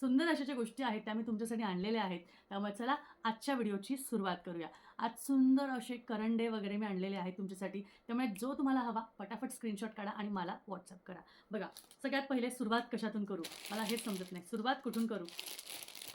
सुंदर अशा ज्या गोष्टी आहेत त्या मी तुमच्यासाठी आणलेल्या आहेत. त्यामुळे चला आजच्या व्हिडिओची सुरुवात करूया. आज सुंदर असे करंडे वगैरे मी आणलेले आहेत तुमच्यासाठी. त्यामुळे जो तुम्हाला हवा पटाफट स्क्रीनशॉट काढा आणि मला व्हॉट्सअप करा. बघा सगळ्यात पहिले सुरुवात कशातून करू? मला हेच समजत नाही. सुरुवात कुठून करू?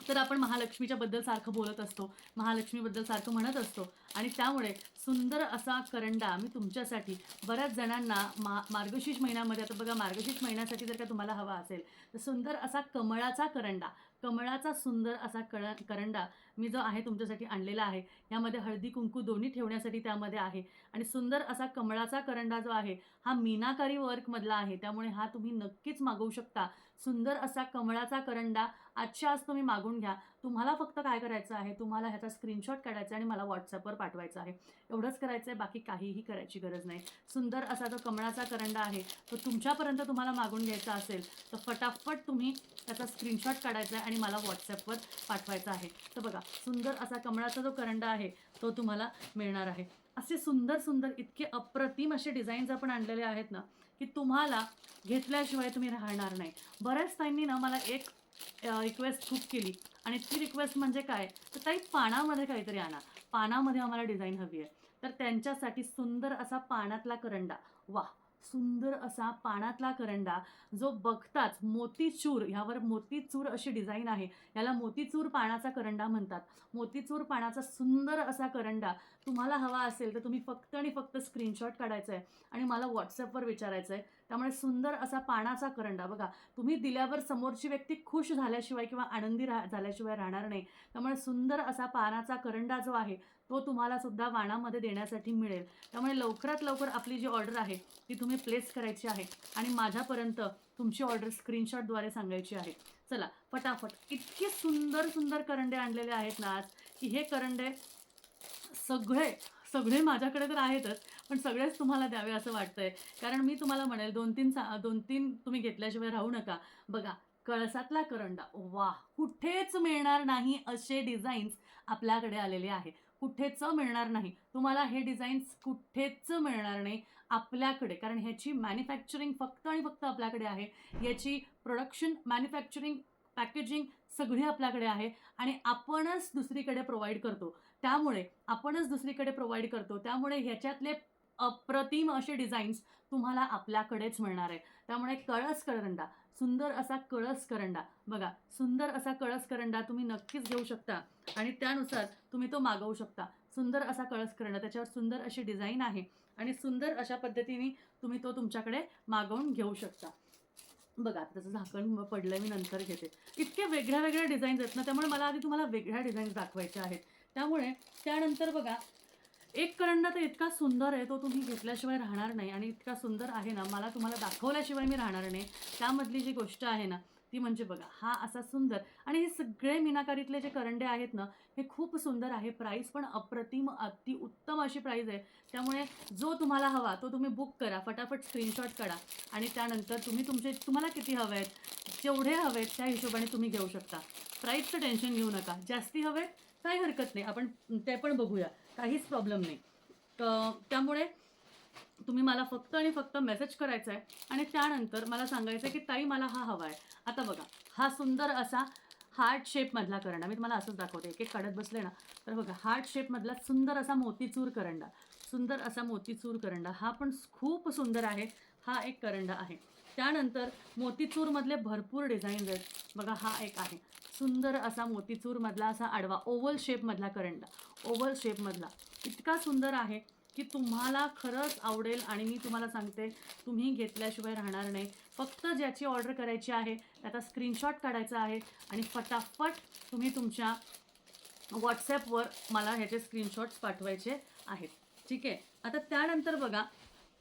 तर आपण महालक्ष्मीच्या बद्दल सारखं बोलत असतो महालक्ष्मीबद्दल सारखं म्हणत असतो. आणि त्यामुळे सुंदर असा करंडा मी तुमच्यासाठी बऱ्याच जणांना मा मार्गशीर्ष महिन्यामध्ये आता बघा मार्गशीर्ष महिन्यासाठी जर का तुम्हाला हवा असेल तर सुंदर असा कमळाचा करंडा कमळाचा सुंदर असा कळ करंडा मी जो आहे तुमच्यासाठी आणलेला आहे यामध्ये हळदी कुंकू दोन्ही ठेवण्यासाठी त्यामध्ये आहे. आणि सुंदर असा कमळाचा करंडा जो आहे हा मीनाकारी वर्कमधला आहे. त्यामुळे हा तुम्ही नक्कीच मागवू शकता. सुंदर असा कमळाचा करंडा आजच्या आज तुम्ही मागून घ्या. तुम्हाला फक्त काय करायचं आहे तुम्हाला ह्याचा स्क्रीनशॉट काढायचा आणि मला व्हॉट्सअपवर पाठवायचा आहे. एवढंच करायचं आहे बाकी काहीही करायची गरज नाही. सुंदर असा जो कमळाचा करंडा आहे तो तुमच्यापर्यंत तुम्हाला मागून घ्यायचा असेल तर फटाफट तुम्ही त्याचा स्क्रीनशॉट काढायचा आहे आणि मला व्हॉट्सअपवर पाठवायचा आहे. तर बघा सुंदर असा कमळाचा जो करंडा आहे तो तुम्हाला मिळणार आहे. असे सुंदर सुंदर इतके अप्रतिम असे डिझाईन्स आपण आणलेले आहेत ना की तुम्हाला घेतल्याशिवाय तुम्ही राहणार नाही. बऱ्याच ताईंनी ना मला एक रिक्वेस्ट खूप केली. आणि ती रिक्वेस्ट म्हणजे काय? तर ताई पानामध्ये काहीतरी आणा. पानामध्ये आम्हाला डिझाईन हवी आहे. तर त्यांच्यासाठी सुंदर असा पानातला करंडा. वा सुंदर असा पानातला करंडा जो बघताच मोतीचूर ह्यावर मोतीचूर अशी डिझाईन आहे. याला मोतीचूर पानाचा करंडा म्हणतात. मोतीचूर पानाचा सुंदर असा करंडा तुम्हाला हवा असेल तर तुम्ही फक्त आणि फक्त स्क्रीनशॉट काढायचा आहे आणि मला व्हॉट्सअपवर विचारायचं आहे त्यामुळे सुंदर असा पानाचा करंडा बघा. तुम्ही दिल्यावर समोरची व्यक्ती खुश झाल्याशिवाय किंवा आनंदी राह झाल्याशिवाय राहणार नाही. त्यामुळे सुंदर असा पानाचा करंडा जो आहे तो तुम्हाला सुद्धा वाणामध्ये देण्यासाठी मिळेल. त्यामुळे लवकरात लवकर आपली जी ऑर्डर आहे ती तुम्ही प्लेस करायची आहे आणि माझ्यापर्यंत तुमची ऑर्डर स्क्रीनशॉटद्वारे सांगायची आहे. चला फटाफट इतके सुंदर सुंदर करंडे आणलेले आहेत ना आज की हे करंडे सगळे सगळे माझ्याकडे तर आहेतच पण सगळेच तुम्हाला द्यावे असं वाटतंय. कारण मी तुम्हाला म्हणेल दोन तीन सा दोन तीन तुम्ही घेतल्याशिवाय राहू नका. बघा कळसातला करंडा वा कुठेच मिळणार नाही असे डिझाईन्स आपल्याकडे आलेले आहे कुठेच मिळणार नाही. तुम्हाला हे डिझाईन्स कुठेच मिळणार नाही आपल्याकडे. कारण ह्याची मॅन्युफॅक्चरिंग फक्त आणि फक्त आपल्याकडे आहे. याची प्रोडक्शन मॅन्युफॅक्चरिंग पॅकेजिंग सगळी आपल्याकडे आहे. आणि आपणच दुसरीकडे प्रोव्हाइड करतो. त्यामुळे आपणच दुसरीकडे प्रोव्हाइड करतो. त्यामुळे ह्याच्यातले अप्रतिम असे डिझाईन्स तुम्हाला आपल्याकडेच मिळणार आहे. त्यामुळे कळस करंडा सुंदर असा कळस करंडा. बघा सुंदर असा कळस करंडा तुम्ही नक्कीच घेऊ शकता आणि त्यानुसार तुम्ही तो मागवू शकता. सुंदर असा कळस करंडा त्याच्यावर सुंदर अशी डिझाईन आहे आणि सुंदर अशा पद्धतीने तुम्ही तो तुमच्याकडे मागवून घेऊ शकता. बघा आता त्याचं झाकण पडलं मी नंतर घेते. इतके वेगळ्या वेगळ्या डिझाईन्स आहेत ना त्यामुळे मला आधी तुम्हाला वेगळ्या डिझाईन्स दाखवायच्या आहेत. त्यामुळे त्यानंतर बघा एक करंडा तर इतका सुंदर आहे तो तुम्ही घेतल्याशिवाय राहणार नाही. आणि इतका सुंदर आहे ना मला तुम्हाला दाखवल्याशिवाय मी राहणार नाही. त्यामधली जी गोष्ट आहे ना ती म्हणजे बघा हा असा सुंदर. आणि हे सगळे मीनाकारीतले जे करंडे आहेत ना हे खूप सुंदर आहे. प्राईस पण अप्रतिम अति उत्तम अशी प्राईस आहे. त्यामुळे जो तुम्हाला हवा तो तुम्ही बुक करा. फटाफट स्क्रीनशॉट काढा. आणि त्यानंतर तुम्ही तुमचे तुम्हाला किती हवे आहेत जेवढे हवे आहेत त्या हिशोबाने तुम्ही घेऊ शकता. प्राईजचं टेन्शन घेऊ नका. जास्ती हवे आहेत काही हरकत नाही. आपण ते पण बघूया. काहीच प्रॉब्लेम नाही. तर त्यामुळे तुम्ही मला फक्त आणि फक्त मेसेज करायचा आहे आणि त्यानंतर मला सांगायचं आहे की ताई मला हा हवा आहे आता बघा हा सुंदर असा हार्ट शेपमधला करंडा. मी तुम्हाला असंच दाखवते. एक एक काढत बसले ना तर बघा हार्ट शेपमधला सुंदर असा मोतीचूर करंडा. सुंदर असा मोतीचूर करंडा. हा पण खूप सुंदर आहे. हा एक करंडा आहे. त्यानंतर मोतीचूरमधले भरपूर डिझाईन्स आहेत. बघा हा एक आहे. सुंदर असा मोतीचूरमधला असा आडवा ओव्हल शेपमधला करंडा. ओव्हल शेपमधला. इतका सुंदर आहे की तुम्हाला खरंच आवडेल आणि मी तुम्हाला सांगते तुम्ही घेतल्याशिवाय राहणार नाही. फक्त ज्याची ऑर्डर करायची आहे त्याचा स्क्रीनशॉट काढायचा आहे आणि फटाफट तुम्ही तुमच्या व्हॉट्सॲपवर मला ह्याचे स्क्रीनशॉट्स पाठवायचे आहेत. ठीक आहे? आता त्यानंतर बघा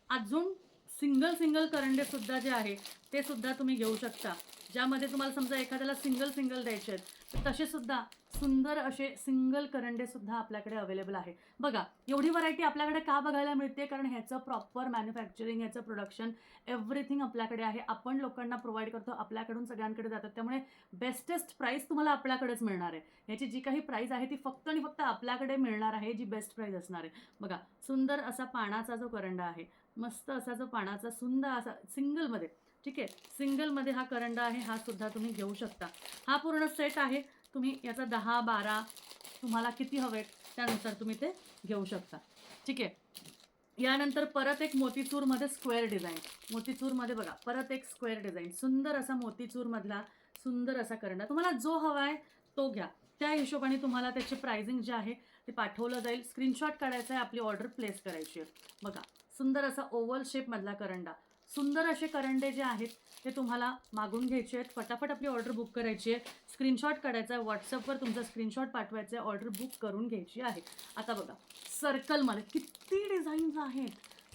अजून सिंगल सिंगल करंडेसुद्धा जे आहे ते सुद्धा तुम्ही घेऊ शकता. ज्यामध्ये तुम्हाला समजा एखाद्याला सिंगल सिंगल द्यायचे आहेत तर तसे सुद्धा सुंदर असे सिंगल करंडे सुद्धा आपल्याकडे अवेलेबल आहे बघा एवढी व्हरायटी आपल्याकडे का बघायला मिळते? कारण ह्याचं प्रॉपर मॅन्युफॅक्चरिंग ह्याचं प्रोडक्शन एव्हरीथिंग आपल्याकडे आहे. आपण लोकांना प्रोव्हाइड करतो आपल्याकडून सगळ्यांकडे जातात. त्यामुळे बेस्टेस्ट प्राईस तुम्हाला आपल्याकडेच मिळणार आहे. ह्याची जी काही प्राईस आहे ती फक्त आणि फक्त आपल्याकडे मिळणार आहे जी बेस्ट प्राईस असणार आहे. बघा सुंदर असा पानाचा जो करंडा आहे मस्त असा जो पानाचा सुंदर असा सिंगलमध्ये ठीक आहे? सिंगलमध्ये हा करंडा आहे हा सुद्धा तुम्ही घेऊ शकता. हा पूर्ण सेट आहे. तुम्ही याचा दहा बारा तुम्हाला किती हवे त्यानुसार तुम्ही ते घेऊ शकता. ठीक आहे? यानंतर परत एक मोतीचूरमध्ये स्क्वेअर डिझाईन. मोतीचूरमध्ये बघा परत एक स्क्वेअर डिझाईन. सुंदर असा मोतीचूरमधला सुंदर असा करंडा तुम्हाला जो हवा आहे तो घ्या. त्या हिशोबाने तुम्हाला त्याची प्राइसिंग जे आहे ते पाठवलं जाईल. स्क्रीनशॉट काढायचं आहे आपली ऑर्डर प्लेस करायची आहे. बघा सुंदर असा ओव्हल शेपमधला करंडा. सुंदर असे करंडे जे आहेत ते तुम्हाला मागून घ्यायचे आहेत. फटाफट आपली ऑर्डर बुक करायची आहे. स्क्रीनशॉट काढायचा आहे. व्हॉट्सअपवर तुमचा स्क्रीनशॉट पाठवायचा आहे. ऑर्डर बुक करून घ्यायची आहे. आता बघा सर्कलमध्ये किती डिझाईन्स आहेत.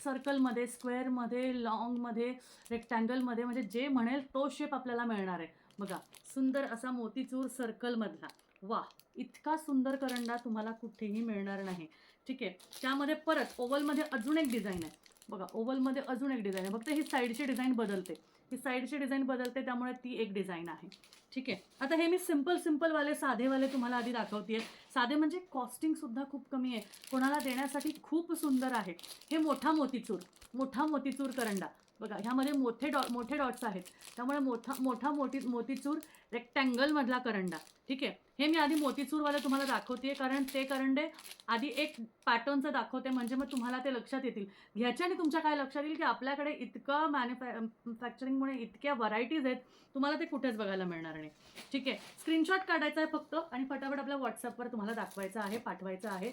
सर्कलमध्ये स्क्वेअरमध्ये लॉंगमध्ये रेक्टँगलमध्ये म्हणजे जे म्हणेल तो शेप आपल्याला मिळणार आहे. बघा सुंदर असा मोतीचूर सर्कलमधला वा इतका सुंदर करंडा तुम्हाला कुठेही मिळणार नाही. ठीक आहे? त्यामध्ये परत ओव्हलमध्ये अजून एक डिझाईन आहे. बघा ओव्हलमध्ये अजून एक डिझाईन आहे. फक्त ही साईडची डिझाईन बदलते. ही साईडची डिझाईन बदलते त्यामुळे ती एक डिझाईन आहे. ठीक आहे? आता हे मी सिंपल सिम्पलवाले साधेवाले तुम्हाला आधी दाखवते साधे म्हणजे कॉस्टिंगसुद्धा खूप कमी आहे. कोणाला देण्यासाठी खूप सुंदर आहे. हे मोठा मोतीचूर मोठा मोतीचूर करंडा. बघा ह्यामध्ये मोठे डॉ मोठे डॉट्स आहेत. त्यामुळे मोठा मोठा मोती मोतीचूर रेक्टँगलमधला करंडा. ठीक आहे? हे मी आधी मोतीचूरवाले तुम्हाला दाखवते कारण ते करंडे आधी एक पॅटर्नचं दाखवते म्हणजे मग तुम्हाला ते लक्षात येतील. ह्याच्याने तुमच्या काय लक्षात येईल की आपल्याकडे इतकं मॅन्युफॅक्चरिंगमुळे इतक्या व्हरायटीज आहेत तुम्हाला ते कुठेच बघायला मिळणार नाही. ठीक आहे? स्क्रीनशॉट काढायचा आहे फक्त आणि फटाफट आपल्या व्हॉट्सअपवर तुम्हाला दाखवायचं आहे पाठवायचं आहे.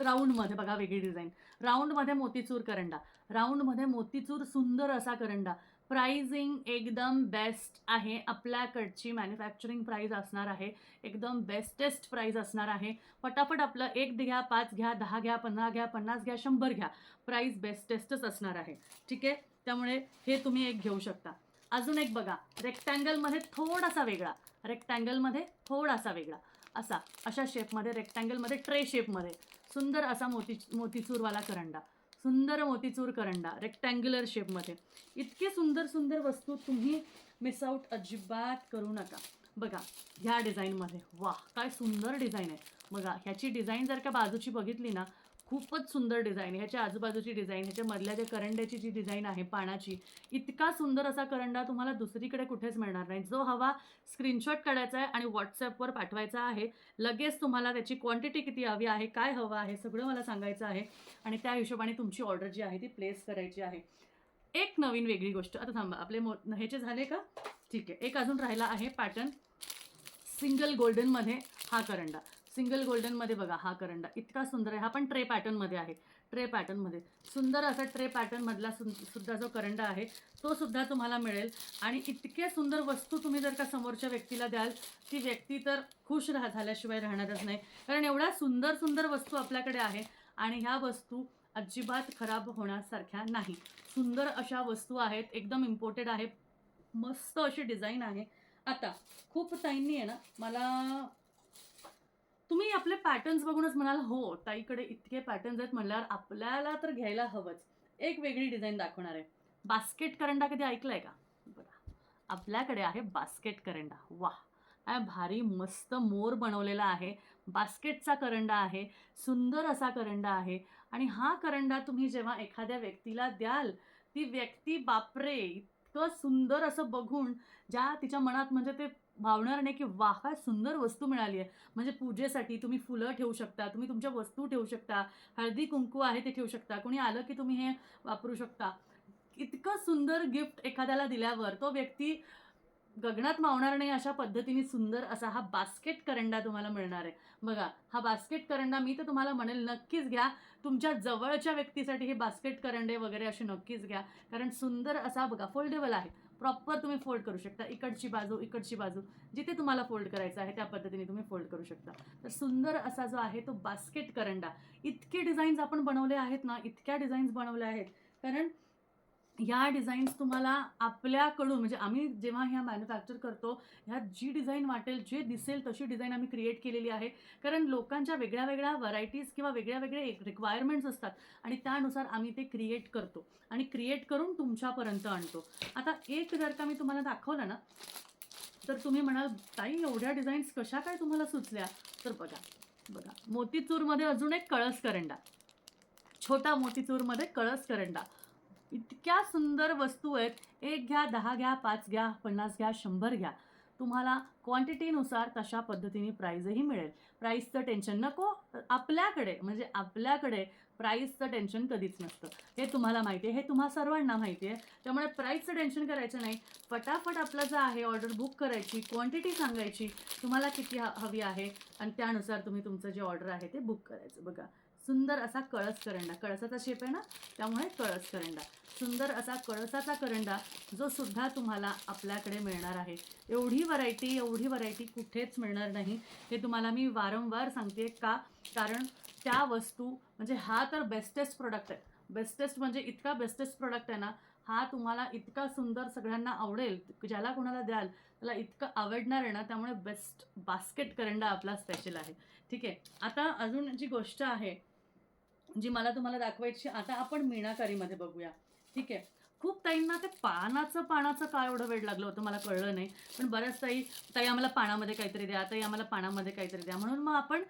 राऊंडमध्ये बघा वेगळी डिझाईन राऊंडमध्ये मोतीचूर करंडा. राऊंडमध्ये मोतीचूर सुंदर असा करंडा. प्राइजिंग एकदम बेस्ट आहे. आपल्याकडची मॅन्युफॅक्चरिंग प्राईज असणार आहे. एकदम बेस्टेस्ट प्राईज असणार आहे. फटाफट आपलं एक घ्या पाच घ्या दहा घ्या पंधरा घ्या पन्नास घ्या शंभर घ्या. प्राईज बेस्टेस्टच असणार आहे. ठीक आहे? त्यामुळे हे तुम्ही एक घेऊ शकता. अजून एक बघा. रेक्टँगलमध्ये थोडासा वेगळा. रेक्टँगलमध्ये थोडासा वेगळा. असा. अशा शेपमध्ये रेक्टँगलमध्ये ट्रे शेपमध्ये सुंदर असा मोती मोतीचूरवाला करंडा. सुंदर मोतीचूर करंडा रेक्टँग्युलर शेपमध्ये इतके सुंदर सुंदर वस्तू तुम्ही मिस आऊट अजिबात करू नका. बघा ह्या डिझाईनमध्ये वा काय सुंदर डिझाईन आहे. बघा ह्याची डिझाईन जर का बाजूची बघितली ना खूपच सुंदर डिझाईन ह्याच्या आजूबाजूची डिझाईन ह्याच्या मधल्या ज्या करंड्याची जी डिझाईन आहे पानाची इतका सुंदर असा करंडा तुम्हाला दुसरीकडे कुठेच मिळणार नाही. जो हवा स्क्रीनशॉट काढायचा आहे आणि व्हॉट्सॲपवर पाठवायचा आहे लगेच तुम्हाला त्याची क्वांटिटी किती हवी आहे काय हवं आहे सगळं मला सांगायचं आहे. आणि त्या हिशोबाने तुमची ऑर्डर जी आहे ती प्लेस करायची आहे. एक नवीन वेगळी गोष्ट आता थांबा आपले मो ह्याचे झाले का? ठीक आहे. एक अजून राहिला आहे पॅटर्न सिंगल गोल्डनमध्ये हा करंडा. सिंगल गोल्डनमध्ये बघा हा करंडा इतका सुंदर आहे. हा पण ट्रे पॅटर्नमध्ये आहे. ट्रे पॅटर्नमध्ये सुंदर असा ट्रे पॅटर्नमधला सु सुद्धा जो करंडा आहे तो सुद्धा तुम्हाला मिळेल. आणि इतके सुंदर वस्तू तुम्ही जर का समोरच्या व्यक्तीला द्याल ती व्यक्ती तर खुश राह झाल्याशिवाय राहणारच नाही. कारण एवढ्या सुंदर सुंदर वस्तू आपल्याकडे आहे आणि ह्या वस्तू अजिबात खराब होण्यासारख्या नाही. सुंदर अशा वस्तू आहेत एकदम इम्पोर्टेड आहे मस्त अशी डिझाईन आहे. आता खूप ताईंनी आहे ना मला तुम्ही आपले पॅटर्न्स बघूनच म्हणाल हो ताईकडे इतके पॅटर्न्स आहेत म्हणल्यावर आपल्याला तर घ्यायला हवंच. एक वेगळी डिझाईन दाखवणार आहे. बास्केट करंडा कधी ऐकलाय का? बघा. आपल्याकडे आहे बास्केट करंडा. वा काय भारी मस्त मोर बनवलेला आहे. बास्केटचा करंडा आहे. सुंदर असा करंडा आहे. आणि हा करंडा तुम्ही जेव्हा एखाद्या व्यक्तीला द्याल ती व्यक्ती बापरे! इतकं सुंदर असं बघून ज्या तिच्या मनात म्हणजे ते भावणार नाही की वाह काय सुंदर वस्तू मिळाली आहे. म्हणजे पूजेसाठी तुम्ही फुलं ठेवू शकता तुम्ही तुमच्या वस्तू ठेवू शकता हळदी कुंकू आहे ते ठेवू शकता. कोणी आलं की तुम्ही हे वापरू शकता. इतकं सुंदर गिफ्ट एखाद्याला दिल्यावर तो व्यक्ती गगनात मावणार नाही अशा पद्धतीने सुंदर असा हा बास्केट करंडा तुम्हाला मिळणार आहे. बघा हा बास्केट करंडा मी तर तुम्हाला म्हणेल नक्कीच घ्या. तुमच्या जवळच्या व्यक्तीसाठी हे बास्केट करंडे वगैरे असे नक्कीच घ्या. कारण सुंदर असा बघा फोल्डेबल आहे. प्रॉपर तुम्ही फोल्ड करू शकता. इकडची बाजू इकडची बाजू जिथे तुम्हाला फोल्ड करायचं आहे त्या पद्धतीने तुम्ही फोल्ड करू शकता. तर सुंदर असा जो आहे तो बास्केट करंडा. इतके डिझाईन्स आपण बनवले आहेत ना इतक्या डिझाईन्स बनवल्या आहेत. कारण ह्या डिझाईन्स तुम्हाला आपल्याकडून म्हणजे आम्ही जेव्हा ह्या मॅन्युफॅक्चर करतो ह्या जी डिझाईन वाटेल जे दिसेल तशी डिझाईन आम्ही क्रिएट केलेली आहे. कारण लोकांच्या वेगळ्या वेगळ्या व्हरायटीज किंवा वेगळ्या वेगळे रिक्वायरमेंट्स असतात आणि त्यानुसार आम्ही ते क्रिएट करतो आणि क्रिएट करून तुमच्यापर्यंत आणतो. आता एक जर का मी तुम्हाला दाखवलं ना तर तुम्ही म्हणाल ताई एवढ्या डिझाईन्स कशा काय तुम्हाला सुचल्या? तर बघा बघा मोतीचूरमध्ये अजून एक कळस करंडा. छोटा मोतीचूरमध्ये कळस करंडा. इतक्या सुंदर वस्तू आहेत. एक घ्या दहा घ्या पाच घ्या पन्नास घ्या शंभर घ्या. तुम्हाला क्वांटिटीनुसार तशा पद्धतीने प्राईजही मिळेल. प्राईसचं टेन्शन नको. आपल्याकडे म्हणजे आपल्याकडे प्राईसचं टेन्शन कधीच नसतं. हे तुम्हाला माहिती आहे. हे तुम्हा सर्वांना माहिती आहे. त्यामुळे प्राईसचं टेन्शन करायचं नाही. फटाफट आपलं जे आहे ऑर्डर बुक करायची क्वांटिटी सांगायची. तुम्हाला किती हवी आहे. आणि त्यानुसार तुम्ही तुमचं जे ऑर्डर आहे ते बुक करायचं. बघा. सुंदर असा कळस करंडा. कळसाचा शेप आहे ना? त्यामुळे कळस करंडा. सुंदर असा कळसाचा करंडा जो सुद्धा तुम्हाला आपल्याकडे मिळणार आहे. एवढी व्हरायटी एवढी व्हरायटी कुठेच मिळणार नाही. हे तुम्हाला मी वारंवार सांगते का? कारण त्या वस्तू म्हणजे हा तर बेस्टेस्ट प्रोडक्ट आहे. बेस्टेस्ट म्हणजे इतका बेस्टेस्ट प्रोडक्ट आहे ना हा तुम्हाला इतका सुंदर सगळ्यांना आवडेल. ज्याला कोणाला द्याल त्याला इतकं आवडणार आहे ना त्यामुळे बेस्ट बास्केट करंडा आपला स्पेशल आहे. ठीक आहे? आता अजून जी गोष्ट आहे जी मला तुम्हाला दाखवायची आता आपण मीनाकारीमध्ये बघूया. ठीक आहे? खूप ताईंना ते पानाचं पानाचं काय एवढं वेळ लागलं होतं मला कळलं नाही. पण बऱ्याच ताई ताई आम्हाला पानामध्ये काहीतरी द्या ताई आम्हाला पानामध्ये काहीतरी द्या. म्हणून मग आपण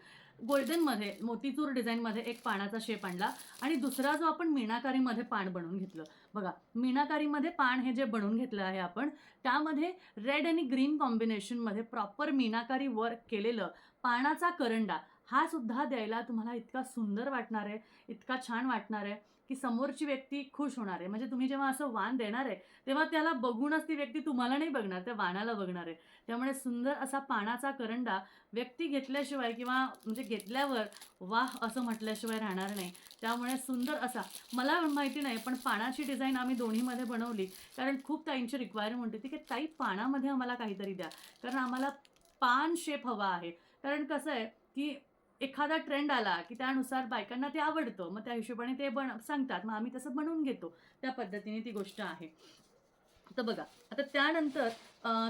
गोल्डनमध्ये मोतीचूर डिझाईनमध्ये एक पानाचा शेप आणला आणि दुसरा जो आपण मीनाकारीमध्ये पान बनवून घेतलं. बघा मीनाकारीमध्ये पान हे जे बनवून घेतलं आहे आपण त्यामध्ये रेड आणि ग्रीन कॉम्बिनेशनमध्ये प्रॉपर मीनाकारी वर्क केलेलं पानाचा करंडा. हा सुद्धा द्यायला तुम्हाला इतका सुंदर वाटणार आहे इतका छान वाटणार आहे की समोरची व्यक्ती खुश होणार आहे. म्हणजे तुम्ही जेव्हा असं वाण देणार आहे तेव्हा त्याला बघूनच ती व्यक्ती तुम्हाला नाही बघणार त्या वाणाला बघणार आहे. त्यामुळे सुंदर असा पानाचा करंडा व्यक्ती घेतल्याशिवाय किंवा म्हणजे घेतल्यावर वाह असं म्हटल्याशिवाय राहणार नाही. त्यामुळे सुंदर असा मला माहिती नाही पण पानाची डिझाईन आम्ही दोन्हीमध्ये बनवली. कारण खूप ताईंची रिक्वायरमेंट होती की ताई पानामध्ये आम्हाला काहीतरी द्या. कारण आम्हाला पान शेप हवा आहे. कारण कसं आहे की एखादा ट्रेंड आला की त्यानुसार बायकांना ते आवडतं मग त्या हिशोबाने ते बन सांगतात. मग आम्ही तसं बनवून घेतो. त्या पद्धतीने ती गोष्ट आहे. तर बघा आता त्यानंतर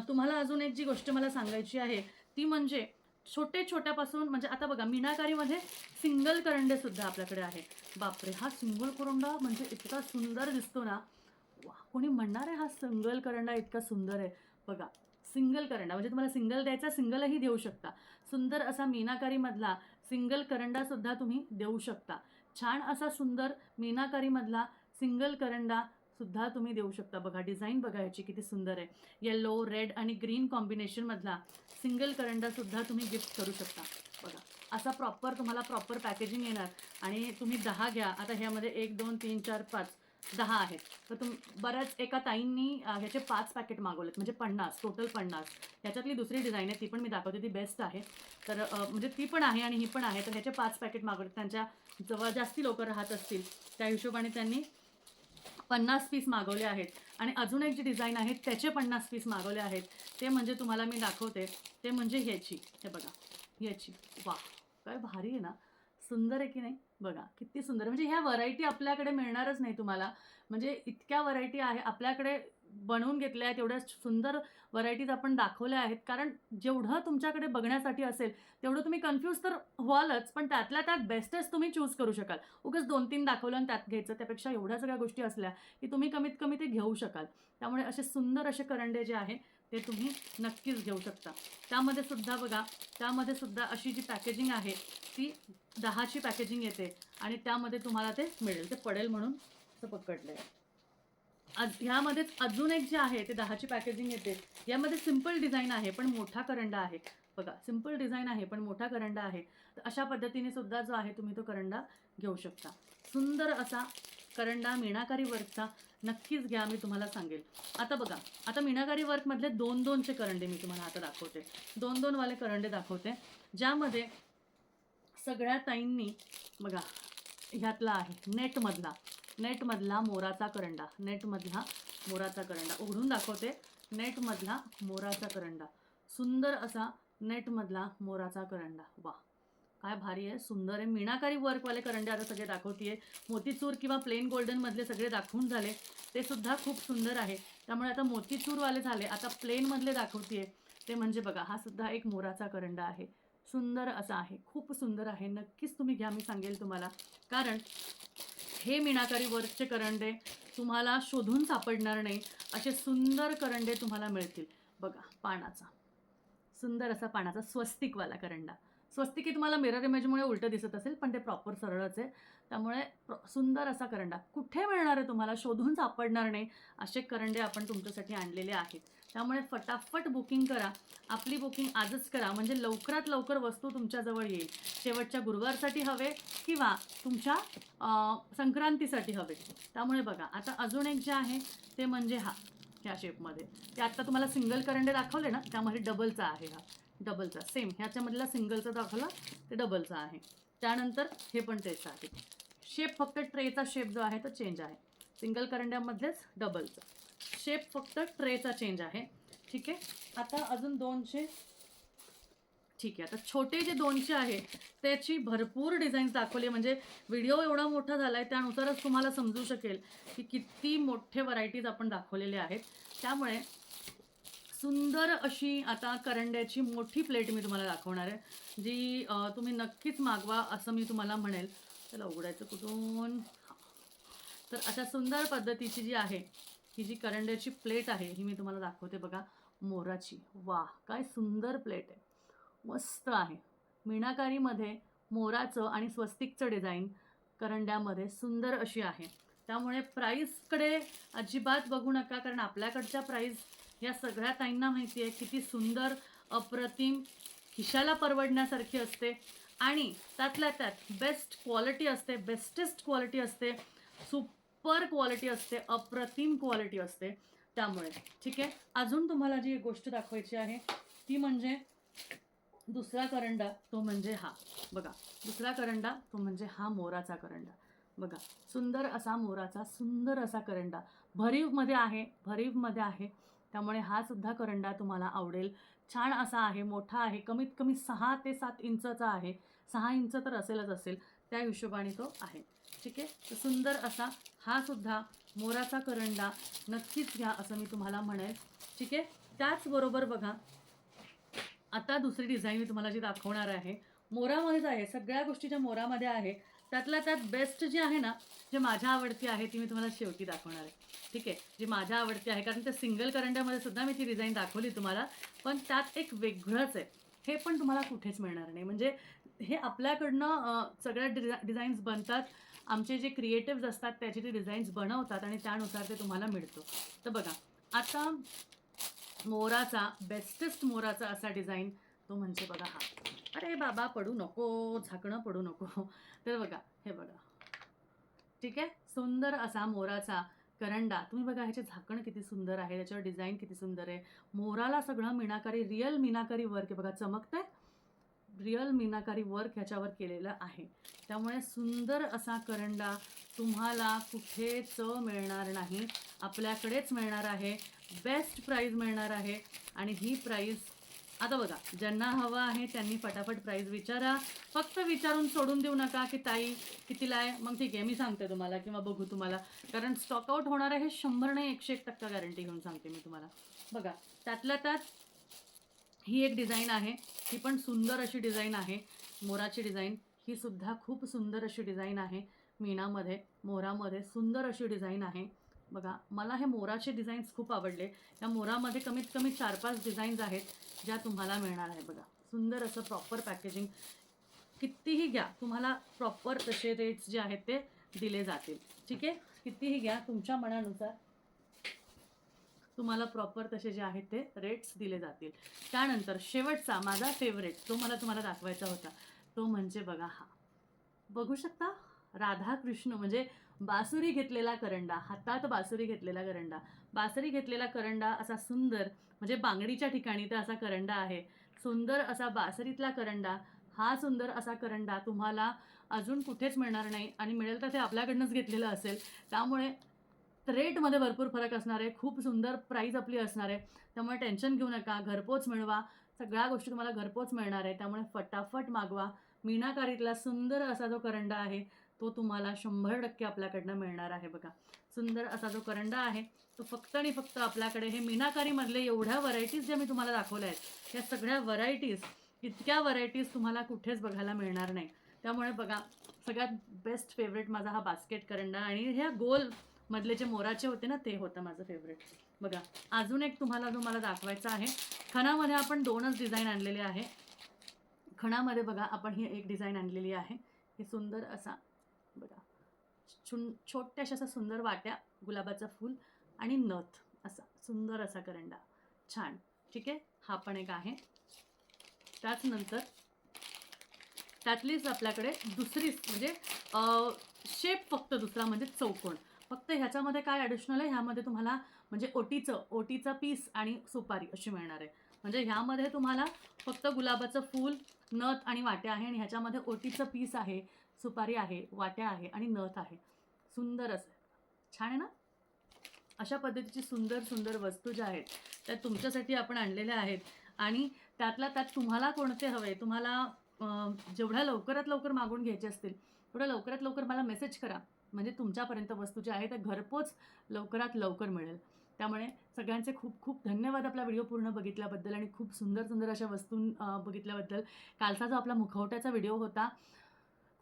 तुम्हाला अजून एक जी गोष्ट मला सांगायची आहे ती म्हणजे छोटे छोट्यापासून म्हणजे आता बघा मीनाकारीमध्ये सिंगल करंडे सुद्धा आपल्याकडे आहे. बापरे हा सिंगल करंडा म्हणजे इतका सुंदर दिसतो ना. वा कोणी म्हणणार आहे हा सिंगल करंडा इतका सुंदर आहे? बघा सिंगल करंडा म्हणजे तुम्हाला सिंगल द्यायचा सिंगलही देऊ शकता. सुंदर असा मीनाकारीमधला सिंगल करंडा सुद्धा तुम्ही देऊ शकता. छान असा सुंदर मीनाकारीमधला सिंगल करंडा सुद्धा तुम्ही देऊ शकता. बघा डिझाईन बघा याची किती सुंदर आहे. येल्लो रेड आणि ग्रीन कॉम्बिनेशनमधला सिंगल करंडा सुद्धा तुम्ही गिफ्ट करू शकता. बघा असा प्रॉपर तुम्हाला प्रॉपर पॅकेजिंग येणार. आणि तुम्ही दहा घ्या. आता ह्यामध्ये एक दोन तीन चार पाच. दहा आहेत. तर तुम बऱ्याच एका ताईंनी ह्याचे पाच पॅकेट मागवलेत. म्हणजे पन्नास टोटल पन्नास. ह्याच्यातली दुसरी डिझाईन आहे ती पण मी दाखवते ती बेस्ट आहे. तर म्हणजे ती पण आहे आणि ही पण आहे. तर ह्याचे पाच पॅकेट मागवलेत. त्यांच्या जवळ जास्ती लोक राहत असतील त्या हिशोबाने त्यांनी पन्नास पीस मागवले आहेत. आणि अजून एक जी डिझाईन आहे त्याचे पन्नास पीस मागवले आहेत. ते म्हणजे तुम्हाला मी दाखवते. ते म्हणजे ह्याची. हे बघा. ह्याची. वा काय भारी आहे ना? सुंदर आहे की नाही? बघा किती सुंदर. म्हणजे ह्या व्हरायटी आपल्याकडे मिळणारच नाही तुम्हाला. म्हणजे इतक्या व्हरायटी आहे आपल्याकडे बनवून घेतल्या आहेत एवढ्या सुंदर व्हरायटीज आपण दाखवल्या आहेत. कारण जेवढं तुमच्याकडे बघण्यासाठी असेल तेवढं तुम्ही कन्फ्यूज तर व्हालच पण त्यातल्या त्यात बेस्टच तुम्ही चूज करू शकाल. उगाच दोन तीन दाखवलं आणि त्यात घ्यायचं. त्यापेक्षा एवढ्या सगळ्या गोष्टी असल्या की तुम्ही कमीत कमी ते घेऊ शकाल. त्यामुळे असे सुंदर असे करंडे जे आहे ते तुम्ही नक्कीच घेऊ शकता. त्यामध्ये सुद्धा बघा त्यामध्ये सुद्धा अशी जी पॅकेजिंग आहे ती दहाची पॅकेजिंग येते आणि त्यामध्ये तुम्हाला ते मिळेल. ते पडेल म्हणून असं पकडलं आहे आज ह्यामध्येच अजून एक जे आहे ते दहाची पॅकेजिंग येते. यामध्ये सिंपल डिझाईन आहे पण मोठा करंडा आहे. बघा सिंपल डिझाईन आहे पण मोठा करंडा आहे. तर अशा पद्धतीने सुद्धा जो आहे तुम्ही तो करंडा घेऊ शकता. सुंदर असा करंडा मीनाकारी वर्कचा नक्कीच घ्या मी तुम्हाला सांगेल. आता बघा आता मीनाकारी वर्कमधले दोन दोनचे करंडे मी तुम्हाला आता दाखवते. दोन दोन वाले करंडे दाखवते ज्यामध्ये सगळ्या ताईंनी बघा ह्यातला आहे नेटमधला नेटमधला मोराचा करंडा नेटमधला मोराचा करंडा. उघडून दाखवते नेटमधला मोराचा करंडा. सुंदर असा नेटमधला मोराचा करंडा. वा काय भारी आहे सुंदर आहे. मीनाकारी वर्कवाले करंडे आता सगळे दाखवतीये. मोतीचूर किंवा प्लेन गोल्डनमधले सगळे दाखवून झाले. ते सुद्धा खूप सुंदर आहे. त्यामुळे आता मोतीचूरवाले झाले. आता प्लेनमधले दाखवतीये. ते म्हणजे बघा हा सुद्धा एक मोराचा करंडा आहे. सुंदर असा आहे. खूप सुंदर आहे. नक्कीच तुम्ही घ्या मी सांगेल तुम्हाला. कारण हे मीनाकारी वर्कचे करंडे तुम्हाला शोधून सापडणार नाही. असे सुंदर करंडे तुम्हाला मिळतील. बघा पानाचा. सुंदर असा पानाचा स्वस्तिकवाला करंडा. स्वस्तिकी तुम्हाला मिरर इमेजमुळे उलटं दिसत असेल पण ते प्रॉपर सरळच आहे. त्यामुळे सुंदर असा करंडा. कुठे मिळणार आहे तुम्हाला? शोधून सापडणार नाही असे करंडे आपण तुमच्यासाठी आणलेले आहेत. त्यामुळे फटाफट बुकिंग करा. आपली बुकिंग आजच करा. म्हणजे लवकरात लवकर वस्तू तुमच्याजवळ येईल. शेवटच्या गुरुवारसाठी हवे किंवा तुमच्या संक्रांतीसाठी हवे. त्यामुळे बघा आता अजून एक जे आहे ते म्हणजे हा ह्या शेपमध्ये ते आत्ता तुम्हाला सिंगल करंडे दाखवले ना त्यामध्ये डबलचा आहे हा. डबलचा. सेम ह्याच्यामधला सिंगलचा दाखवला ते डबलचा आहे. त्यानंतर हे पण तेच आहे. शेप फक्त ट्रेचा शेप जो आहे तो चेंज आहे. सिंगल करंड्यामधलेच डबलचा. शेप फक्त ट्रेचा चेंज आहे. ठीक आहे? आता अजून दोनशे ठीक आहे. आता छोटे जे दोनशे आहे त्याची भरपूर डिझाईन्स दाखवली म्हणजे व्हिडिओ एवढा मोठा झाला आहे त्यानुसारच तुम्हाला समजू शकेल की किती मोठे व्हरायटीज आपण दाखवलेले आहेत. त्यामुळे सुंदर अशी आता करंड्याची मोठी प्लेट मी तुम्हाला दाखवणार आहे जी तुम्ही नक्कीच मागवा असं मी तुम्हाला म्हणेल. चला उघडायचं कुठून? तर अशा सुंदर पद्धतीची जी आहे ही जी करंड्याची प्लेट आहे ही मी तुम्हाला दाखवते बघा मोराची. वा काय सुंदर प्लेट आहे. मस्त आहे. मीनाकारीमध्ये मोराचं आणि स्वस्तिकचं डिझाईन करंड्यामध्ये सुंदर अशी आहे. त्यामुळे प्राईसकडे अजिबात बघू नका कारण आपल्याकडच्या प्राईस या सगळ्या ताईंना माहिती आहे किती सुंदर अप्रतिम खिशाला परवडण्यासारखी असते. आणि त्यातल्या त्यात बेस्ट क्वालिटी असते बेस्टेस्ट क्वालिटी असते सुपर क्वालिटी असते अप्रतिम क्वालिटी असते. त्यामुळे ठीक? आहे अजून तुम्हाला जी एक गोष्ट दाखवायची आहे ती म्हणजे दुसरा करंडा तो म्हणजे हा. बघा दुसरा करंडा तो म्हणजे हा मोराचा करंडा. बघा सुंदर असा मोराचा सुंदर असा करंडा. भरीवमध्ये आहे भरीवमध्ये आहे. त्यामुळे हा सुद्धा करंडा तुम्हाला आवडेल. छान असा आहे मोठा आहे कमीत कमी सहा ते सात इंचचा आहे. सहा इंच तर असेलच असेल त्या हिशोबाने तो आहे. ठीक आहे? सुंदर असा हा सुद्धा मोराचा करंडा नक्कीच घ्या असं मी तुम्हाला म्हणेल. ठीक आहे? त्याचबरोबर बघा आता दुसरी डिझाईन मी तुम्हाला जी दाखवणार आहे मोरामध्येच आहे. सगळ्या गोष्टी ज्या मोरामध्ये आहे. त्यातल्या त्यात बेस्ट जी आहे ना जे माझ्या आवडती आहे ती मी तुम्हाला शेवटी दाखवणार आहे. ठीक आहे? जी माझ्या आवडती आहे कारण त्या सिंगल करंड्यामध्ये सुद्धा मी ती डिझाईन दाखवली तुम्हाला पण त्यात एक वेगळंच आहे. हे पण तुम्हाला कुठेच मिळणार नाही. म्हणजे हे आपल्याकडनं सगळ्या डिझा डिझाईन्स बनतात. आमचे जे क्रिएटिव्ज असतात त्याचे ते डिझाईन्स बनवतात आणि त्यानुसार ते तुम्हाला मिळतो. तर बघा आता मोराचा बेस्टेस्ट मोराचा असा डिझाईन तो म्हणजे बघा हा. अरे बाबा पडू नको झाकणं पडू नको. तर बघा हे बघा. ठीक आहे? सुंदर असा मोराचा करंडा. तुम्ही बघा ह्याचे झाकण किती सुंदर आहे त्याच्यावर डिझाईन किती सुंदर आहे. मोराला सगळं मीनाकारी रिअल मीनाकारी वर्क आहे बघा चमकतंय. रिअल मीनाकारी वर्क ह्याच्यावर केलेलं आहे. त्यामुळे सुंदर असा करंडा तुम्हाला कुठेच मिळणार नाही. आपल्याकडेच मिळणार आहे. बेस्ट प्राईज मिळणार आहे. आणि ही प्राईज आता बघा ज्यांना हवं आहे त्यांनी फटाफट प्राईज विचारा. फक्त विचारून सोडून देऊ नका की ताई कितीला आहे मग ठीक आहे मी सांगते तुम्हाला किंवा बघू तुम्हाला. कारण स्टॉकआउट होणार आहे हे शंभर नाही एकशे एक टक्का गॅरंटी घेऊन सांगते मी तुम्हाला. बघा त्यातल्या त्यात ही एक डिझाईन आहे. ही पण सुंदर अशी डिझाईन आहे. मोराची डिझाईन ही सुद्धा खूप सुंदर अशी डिझाईन आहे. मीनामध्ये मोरामध्ये सुंदर अशी डिझाईन आहे. बघा मला हे मोराचे डिझाईन्स खूप आवडले. या मोरामध्ये कमीत कमी चार पाच डिझाईन्स आहेत ज्या तुम्हाला मिळणार आहे बघा. सुंदर असं प्रॉपर पॅकेजिंग कितीही घ्या तुम्हाला प्रॉपर तसे रेट्स जे आहेत ते दिले जातील. ठीक आहे? कितीही घ्या तुमच्या मनानुसार तुम्हाला प्रॉपर तसे जे आहेत ते रेट्स दिले जातील. त्यानंतर शेवटचा माझा फेवरेट तो मला तुम्हाला दाखवायचा होता. तो म्हणजे बघा हा. बघू शकता? राधाकृष्ण म्हणजे बासुरी घेतलेला करंडा हातात बासुरी घेतलेला करंडा. बासरी घेतलेला करंडा असा सुंदर म्हणजे बांगडीच्या ठिकाणी तर असा करंडा आहे. सुंदर असा बासरीतला करंडा हा सुंदर असा करंडा तुम्हाला अजून कुठेच मिळणार नाही आणि मिळेल तर ते आपल्याकडनंच घेतलेलं असेल. त्यामुळे रेटमध्ये भरपूर फरक असणार आहे खूप सुंदर प्राईज आपली असणार आहे. त्यामुळे टेन्शन घेऊ नका घरपोच मिळवा. सगळ्या गोष्टी तुम्हाला घरपोच मिळणार आहे. त्यामुळे फटाफट मागवा. मीनाकारीतला सुंदर असा जो करंडा आहे तो तुम्हाला शंभर टक्के आपल्याकडनं मिळणार आहे बघा. सुंदर असा जो करंडा आहे तो फक्त आणि फक्त आपल्याकडे हे मीनाकारीमधले एवढ्या व्हरायटीज ज्या मी तुम्हाला दाखवल्या आहेत या सगळ्या व्हरायटीज इतक्या व्हरायटीज तुम्हाला कुठेच बघायला मिळणार नाही. त्यामुळे बघा सगळ्यात बेस्ट फेवरेट माझा हा बास्केट करंडा आणि ह्या गोल मधले जे मोराचे होते ना ते होतं माझं फेवरेट बघा अजून एक तुम्हाला जो मला दाखवायचा आहे खणामध्ये आपण दोनच डिझाईन आणलेले आहे. खणामध्ये बघा आपण ही एक डिझाईन आणलेली आहे. ही सुंदर असा बघा. छुन छोट्याशा असा सुंदर वाट्या गुलाबाचा फूल आणि नथ असा सुंदर असा करंडा. छान. ठीक आहे? हा पण एक आहे. त्याचनंतर त्यातलीच आपल्याकडे दुसरी म्हणजे शेप फक्त दुसरा म्हणजे चौकोन. फक्त ह्याच्यामध्ये काय ॲडिशनल आहे? ह्यामध्ये तुम्हाला म्हणजे ओटीचं ओटीचं पीस आणि सुपारी अशी मिळणार आहे. म्हणजे ह्यामध्ये तुम्हाला फक्त गुलाबाचं फूल नथ आणि वाट्या आहे आणि ह्याच्यामध्ये ओटीचं पीस आहे. सुपारी आहे वाट्या आहे आणि नथ आहे. सुंदर असं. छान आहे ना? अशा पद्धतीची सुंदर सुंदर वस्तू ज्या आहेत त्या तुमच्यासाठी आपण आणलेल्या आहेत आणि त्यातल्या त्यात तुम्हाला कोणते हवे? तुम्हाला जेवढ्या लवकरात लवकर मागून घ्यायचे असतील तेवढ्या लवकरात लवकर मला मेसेज करा. म्हणजे तुमच्यापर्यंत वस्तू ज्या आहे त्या घरपोच लवकरात लवकर मिळेल. त्यामुळे सगळ्यांचे खूप खूप धन्यवाद आपला व्हिडिओ पूर्ण बघितल्याबद्दल आणि खूप सुंदर सुंदर अशा वस्तू बघितल्याबद्दल. कालचा जो आपला मुखवट्याचा व्हिडिओ होता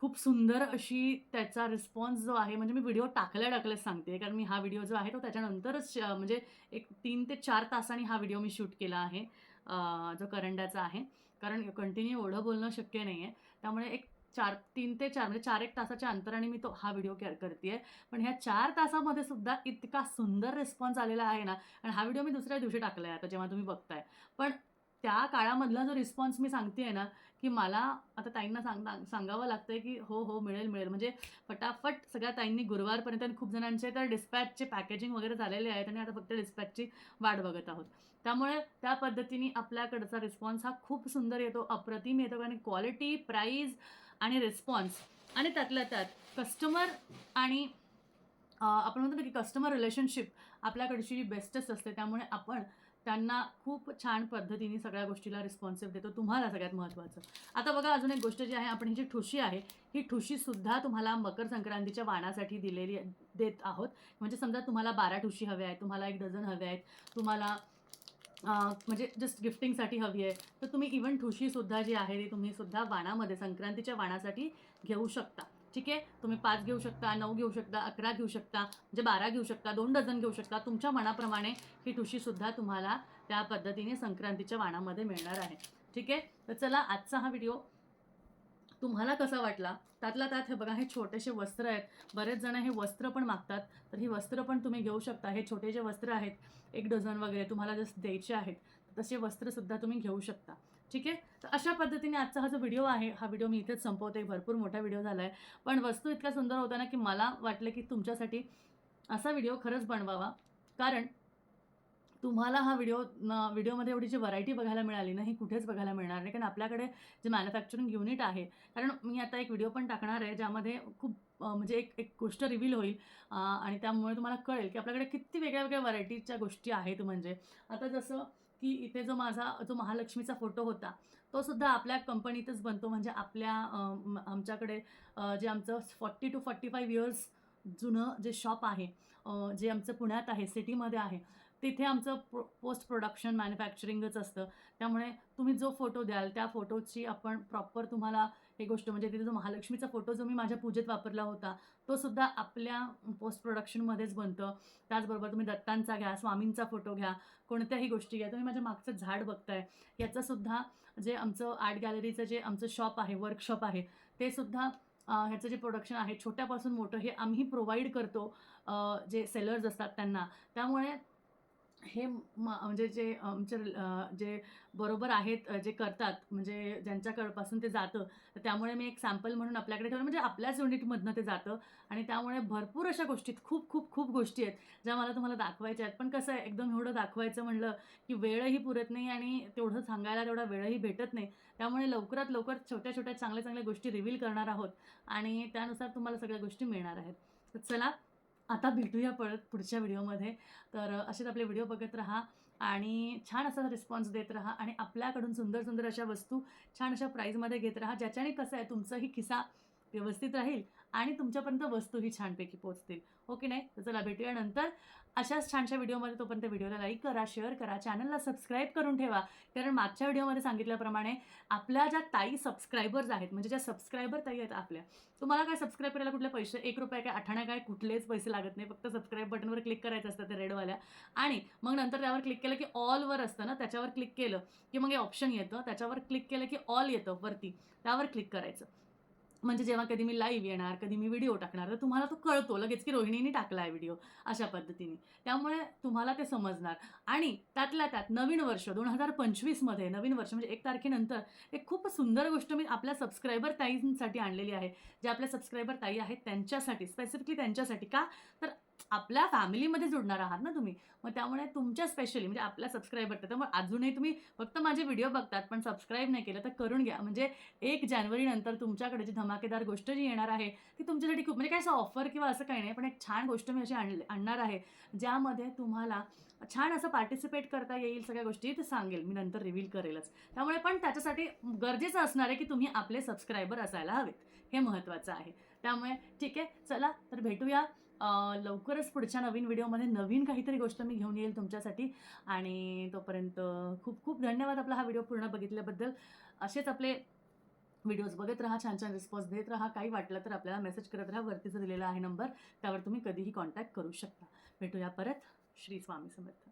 खूप सुंदर अशी त्याचा रिस्पॉन्स जो आहे म्हणजे मी व्हिडिओ टाकल्या टाकल्याच सांगते कारण मी हा व्हिडिओ जो आहे तो त्याच्यानंतरच म्हणजे एक तीन ते चार तासांनी हा व्हिडिओ मी शूट केला आहे जो करंड्याचा आहे. कारण कंटिन्यू एवढं बोलणं शक्य नाही आहे त्यामुळे एक चार तीन ते चार म्हणजे चार एक तासाच्या अंतराने मी तो हा व्हिडिओ करते आहे पण ह्या चार तासामध्ये सुद्धा इतका सुंदर रिस्पॉन्स आलेला आहे ना आणि हा व्हिडिओ मी दुसऱ्या दिवशी टाकला आहे आता जेव्हा तुम्ही बघताय. पण त्या काळामधला जो रिस्पॉन्स मी सांगते आहे ना की मला आता ताईंना सांग सांगावं लागतं आहे की हो हो मिळेल मिळेल. म्हणजे फटाफट सगळ्या ताईंनी गुरुवारपर्यंत आणि खूप जणांचे तर डिस्पॅचचे पॅकेजिंग वगैरे झालेले आहेत आणि आता फक्त डिस्पॅचची वाट बघत आहोत. त्यामुळे त्या पद्धतीने आपल्याकडचा रिस्पॉन्स हा खूप सुंदर येतो अप्रतिम येतो आणि क्वालिटी प्राईज आणि रिस्पॉन्स आणि त्यातल्या त्यात कस्टमर आणि आपण म्हणतो ना की कस्टमर रिलेशनशिप आपल्याकडची जी बेस्टच असते. त्यामुळे आपण त्यांना खूप छान पद्धतीने सगळ्या गोष्टीला रिस्पॉन्सिव्ह देतो. तुम्हाला सगळ्यात महत्त्वाचं आता बघा अजून एक गोष्ट जी आहे आपण ही जी ठुशी आहे ही ठुशीसुद्धा तुम्हाला मकर संक्रांतीच्या वाणासाठी दिलेली देत आहोत. म्हणजे समजा तुम्हाला बारा ठुशी हव्या आहेत तुम्हाला एक डझन हव्या आहेत तुम्हाला म्हणजे जस्ट गिफ्टिंगसाठी हवी आहे तर तुम्ही इव्हन ठुशीसुद्धा जी आहे ती तुम्ही सुद्धा वाणामध्ये संक्रांतीच्या वाणासाठी घेऊ शकता. ठीक आहे? तुम्ही पाच घेऊ शकता नऊ घेऊ शकता अकरा घेऊ शकता म्हणजे बारा घेऊ शकता दोन डझन घेऊ शकता तुमच्या मनाप्रमाणे ही ठुशीसुद्धा तुम्हाला त्या पद्धतीने संक्रांतीच्या वाणामध्ये मिळणार आहे. ठीक आहे? तर चला आजचा हा व्हिडिओ तुम्हाला कसा वाटला? त्यातला त्यात हे बघा हे छोटेसे वस्त्र आहेत. बरेच जण हे वस्त्र पण मागतात. तर ही वस्त्र पण तुम्ही घेऊ शकता. हे छोटे जे वस्त्र आहेत एक डझन वगैरे तुम्हाला जसं द्यायचे आहेत तसे वस्त्रसुद्धा तुम्ही घेऊ शकता. ठीक आहे? तर अशा पद्धतीने आजचा हा जो व्हिडिओ आहे हा व्हिडिओ मी इथेच संपवते. भरपूर मोठा व्हिडिओ झाला आहे पण वस्तू इतका सुंदर होता ना की मला वाटलं की तुमच्यासाठी असा व्हिडिओ खरंच बनवावा. कारण तुम्हाला हा व्हिडिओ व्हिडिओमध्ये एवढी जी व्हरायटी बघायला मिळाली ना ही कुठेच बघायला मिळणार नाही. कारण आपल्याकडे जे मॅन्युफॅक्चरिंग युनिट आहे कारण मी आता एक व्हिडिओ पण टाकणार आहे ज्यामध्ये खूप म्हणजे एक एक गोष्ट रिव्हील होईल. आणि त्यामुळे तुम्हाला कळेल की आपल्याकडे किती वेगळ्या वेगळ्या व्हरायटीच्या गोष्टी आहेत म्हणजे. आता जसं की इथे जो माझा जो महालक्ष्मीचा फोटो होता तो सुद्धा आपल्या कंपनीतच बनतो. म्हणजे आपल्या आमच्याकडे जे आमचं forty two forty five years जुनं जे शॉप आहे जे आमचं पुण्यात आहे सिटीमध्ये आहे तिथे आमचं प्रो पोस्ट प्रोडक्शन मॅन्युफॅक्चरिंगच असतं. त्यामुळे तुम्ही जो फोटो द्याल त्या फोटोची आपण प्रॉपर तुम्हाला हे गोष्ट. म्हणजे तिथे जो महालक्ष्मीचा फोटो जो मी माझ्या पूजेत वापरला होता तो सुद्धा आपल्या पोस्ट प्रोडक्शनमध्येच बनतं. त्याचबरोबर तुम्ही दत्तांचा घ्या स्वामींचा फोटो घ्या कोणत्याही गोष्टी घ्या. तुम्ही माझ्या मागचं झाड बघताय. याचंसुद्धा जे आमचं आर्ट गॅलरीचं जे आमचं शॉप आहे वर्कशॉप आहे ते सुद्धा ह्याचं जे प्रोडक्शन आहे छोट्यापासून मोठं हे आम्ही प्रोव्हाइड करतो. जे सेलर्स असतात त्यांना. त्यामुळे हे म म्हणजे जे आमचे जे बरोबर आहेत जे करतात म्हणजे ज्यांच्याकडपासून ते जातं तर त्यामुळे मी एक सॅम्पल म्हणून आपल्याकडे ठेवलं म्हणजे आपल्याच युनिटमधनं ते जातं. आणि त्यामुळे भरपूर अशा गोष्टीत खूप खूप खूप गोष्टी आहेत ज्या मला तुम्हाला दाखवायच्या आहेत. पण कसं आहे एकदम एवढं दाखवायचं म्हणलं की वेळही पुरत नाही आणि तेवढं सांगायला तेवढा वेळही भेटत नाही. त्यामुळे लवकरात लवकर छोट्या छोट्या चांगल्या चांगल्या गोष्टी रिव्हील करणार आहोत आणि त्यानुसार तुम्हाला सगळ्या गोष्टी मिळणार आहेत. तर चला आता भेटूया परत पुढच्या व्हिडिओमध्ये. तर असेच आपले व्हिडिओ बघत राहा आणि छान असा रिस्पॉन्स देत राहा आणि आपल्याकडून सुंदर सुंदर अशा वस्तू छान अशा प्राईजमध्ये घेत राहा ज्याच्याने कसं आहे तुमचाही खिसा व्यवस्थित राहील आणि तुमच्यापर्यंत वस्तूही छानपैकी पोहोचतील. ओके नाही तर चला भेटूया नंतर. अशाच छानशा व्हिडिओमध्ये तोपर्यंत व्हिडिओला लाईक करा शेअर करा चॅनलला सबस्क्राईब करून ठेवा. कारण मागच्या व्हिडिओमध्ये सांगितल्याप्रमाणे आपल्या ज्या ताई सबस्क्रायबर्स आहेत म्हणजे ज्या सबस्क्रायबर ताई आहेत आपल्या तुम्हाला काय सबस्क्राईब करायला कुठले पैसे एक रुपये काय आठाणा काय कुठलेच पैसे लागत नाही फक्त सबस्क्राईब बटनवर क्लिक करायचं असतं ते रेडवाल्या. आणि मग नंतर त्यावर क्लिक केलं की ऑलवर असतं ना त्याच्यावर क्लिक केलं की मग हे ऑप्शन येतं. त्याच्यावर क्लिक केलं की ऑल येतं वरती. त्यावर क्लिक करायचं. म्हणजे जेव्हा कधी मी लाईव्ह येणार कधी मी व्हिडिओ टाकणार तर तुम्हाला तो कळतो लगेच की रोहिणीने टाकला आहे व्हिडिओ अशा पद्धतीने. त्यामुळे तुम्हाला ते समजणार. आणि त्यातल्या त्यात नवीन वर्ष दोन हजार पंचवीसमध्ये नवीन वर्ष म्हणजे एक तारखेनंतर एक खूप सुंदर गोष्ट मी आपल्या सबस्क्रायबर ताईंसाठी आणलेली आहे. जे आपल्या सबस्क्रायबर ताई आहेत त्यांच्यासाठी स्पेसिफिकली त्यांच्यासाठी का? तर आपल्या फॅमिलीमध्ये जुडणार आहात ना तुम्ही? मग त्यामुळे तुमच्या स्पेशली म्हणजे आपल्या सबस्क्रायबर त्यामुळे अजूनही तुम्ही फक्त माझे व्हिडिओ बघतात पण सबस्क्राईब नाही केलं तर करून घ्या. म्हणजे एक जानेवारी नंतर तुमच्याकडे जी धमाकेदार गोष्ट जी येणार आहे ती तुमच्यासाठी खूप म्हणजे काय असं ऑफर किंवा असं काही नाही पण एक छान गोष्ट मी अशी आणले आणणार आहे ज्यामध्ये तुम्हाला छान असं पार्टिसिपेट करता येईल सगळ्या गोष्टी ते सांगेल. मी नंतर रिव्हील करेलच. त्यामुळे पण त्याच्यासाठी गरजेचं असणार आहे की तुम्ही आपले सबस्क्रायबर असायला हवेत. हे महत्त्वाचं आहे. त्यामुळे ठीक आहे चला तर भेटूया. लवकरच पुढच्या नवीन व्हिडिओमध्ये नवीन काहीतरी गोष्ट मी घेऊन येईल तुमच्यासाठी. आणि तोपर्यंत खूप खूप धन्यवाद आपला हा व्हिडिओ पूर्ण बघितल्याबद्दल. असेच आपले व्हिडिओज बघत राहा छान छान रिस्पॉन्स देत राहा. काही वाटलं तर आपल्याला मेसेज करत राहा. वरतीच दिलेला आहे नंबर. त्यावर तुम्ही कधीही कॉन्टॅक्ट करू शकता. भेटूया परत. श्री स्वामी समर्थ.